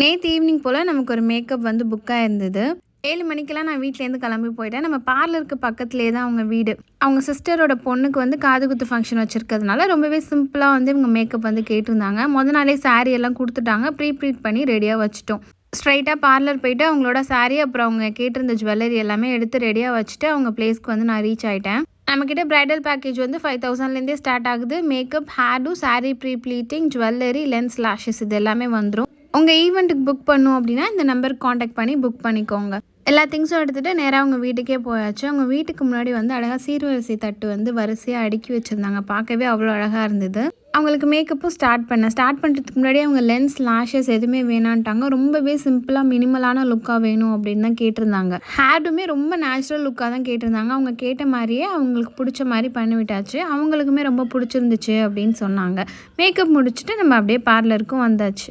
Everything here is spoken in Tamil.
நேற்று ஈவினிங் போல் நமக்கு ஒரு மேக்கப் வந்து புக்காக இருந்தது ஏழு மணிக்கெல்லாம் நான் வீட்டிலேருந்து கிளம்பி போயிட்டேன். நம்ம பார்லருக்கு பக்கத்துலேயே தான் அவங்க வீடு. அவங்க சிஸ்டரோட பொண்ணுக்கு வந்து காது குத்து ஃபங்க்ஷன் வச்சுருக்கிறதுனால ரொம்பவே சிம்பிளாக வந்து இவங்க மேக்கப் வந்து கேட்டிருந்தாங்க. முத நாளே சாரீ எல்லாம் கொடுத்துட்டாங்க. ப்ரீ ப்ரீட் பண்ணி ரெடியாக வச்சுட்டோம். ஸ்ட்ரைட்டாக பார்லர் போயிட்டு அவங்களோட சாரீ அப்புறம் அவங்க கேட்டிருந்த ஜுவல்லரி எல்லாமே எடுத்து ரெடியாக வச்சுட்டு அவங்க பிளேஸ்க்கு வந்து நான் ரீச் ஆகிட்டேன் நம்மக்கிட்ட பிரைடல் பேக்கேஜ் வந்து ஃபைவ் தௌசண்ட்லேருந்தே ஸ்டார்ட் ஆகுது. Makeup hairdo sari pre pleating jewellery lens lashes இது எல்லாமே வந்துடும் உங்கள் ஈவெண்ட்டுக்கு புக் பண்ணும் அப்படின்னா இந்த நம்பருக்கு காண்டாக்ட் பண்ணி புக் பண்ணிக்கோங்க. எல்லா திங்ஸும் எடுத்துகிட்டு நேராக அவங்க வீட்டுக்கே போயாச்சு. அவங்க வீட்டுக்கு முன்னாடி வந்து அழகாக சீர்வரிசை தட்டு வந்து வரிசையாக அடுக்கி வச்சுருந்தாங்க. பார்க்கவே அவ்வளோ அழகாக இருந்தது. அவங்களுக்கு மேக்கப்பும் ஸ்டார்ட் பண்ணேன் ஸ்டார்ட் பண்ணுறதுக்கு முன்னாடி அவங்க லென்ஸ் லாஷஸ் எதுவுமே வேணான்ட்டாங்க. ரொம்பவே சிம்பிளாக மினிமலான லுக்காக வேணும் அப்படின்னு தான் கேட்டிருந்தாங்க. ஹேர்டுமே ரொம்ப நேச்சுரல் லுக்காக தான் கேட்டிருந்தாங்க. அவங்க கேட்ட மாதிரியே அவங்களுக்கு பிடிச்ச மாதிரி பண்ணி விட்டாச்சு அவங்களுக்குமே ரொம்ப பிடிச்சிருந்துச்சு அப்படின்னு சொன்னாங்க. மேக்கப் முடிச்சுட்டு நம்ம அப்படியே பார்லருக்கும் வந்தாச்சு.